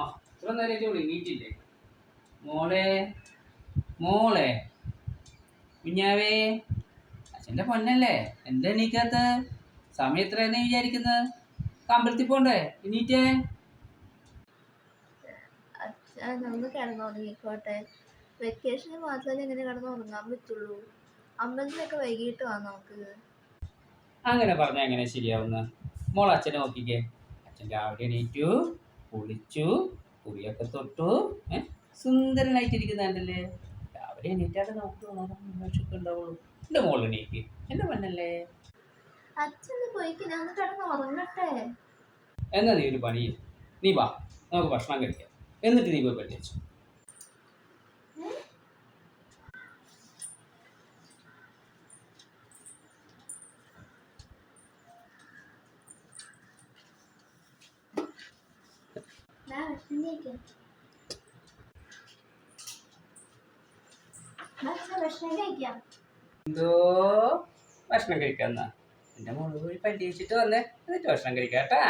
ആ ഇത്ര നേരമായിട്ട് മോളെ മോളെ. കുഞ്ഞാവേ അച്ഛന്റെ പൊന്നല്ലേ? എന്താ എണീക്കാത്ത? സമയം എത്രയെന്ന് വിചാരിക്കുന്നത് അമ്പലത്തിൽ പോണ്ടേ? എണീറ്റേ. അങ്ങനെ ഒന്ന് കിടന്നുറങ്ങിക്കോട്ടെ. വെക്കേഷന് മാത്രമേ ഇങ്ങനെ കിടന്ന് ഉറങ്ങാൻ പറ്റുള്ളൂ. അമ്പലത്തിലൊക്കെ വൈകിട്ട് വാ നമുക്ക്. അങ്ങനെ പറഞ്ഞാൽ എങ്ങനെ ശരിയാവുന്ന? മോൾ അച്ഛനെ നോക്കിക്കേ. അച്ഛൻ രാവിലെ എണീറ്റു. കുളിച്ചു കുളിയൊക്കെ തൊട്ടു ഏ? സുന്ദരനായിട്ടിരിക്കുന്നുണ്ടല്ലേ? രാവിലെ എണീറ്റാടെ നമുക്ക് ഉണർന്നൊക്കെ ഉണ്ടാവുള്ളൂ. എന്റെ മോൾ എണീക്ക്. എന്റെ പെണ്ണല്ലേ അച്ഛൻ പോയിക്ക് ഞാൻ ഒന്ന് കിടന്ന് ഉറങ്ങട്ടെ. എന്നാ നീ ഒരു പണി നീ വാ നമുക്ക് ഭക്ഷണം കഴിക്കാം. എന്നിട്ട് നീ പോയി പഠിച്ചു ഞാൻ ഭക്ഷണം കഴിക്കാം ഭക്ഷണം ഭക്ഷണം കഴിക്കാം എന്തോ ഭക്ഷണം കഴിക്കാന്നാ? എന്റെ മോൾ പോയി പല്ലിച്ചിട്ട് വന്നേ. എന്നിട്ട് ഭക്ഷണം കഴിക്കാം കേട്ടാ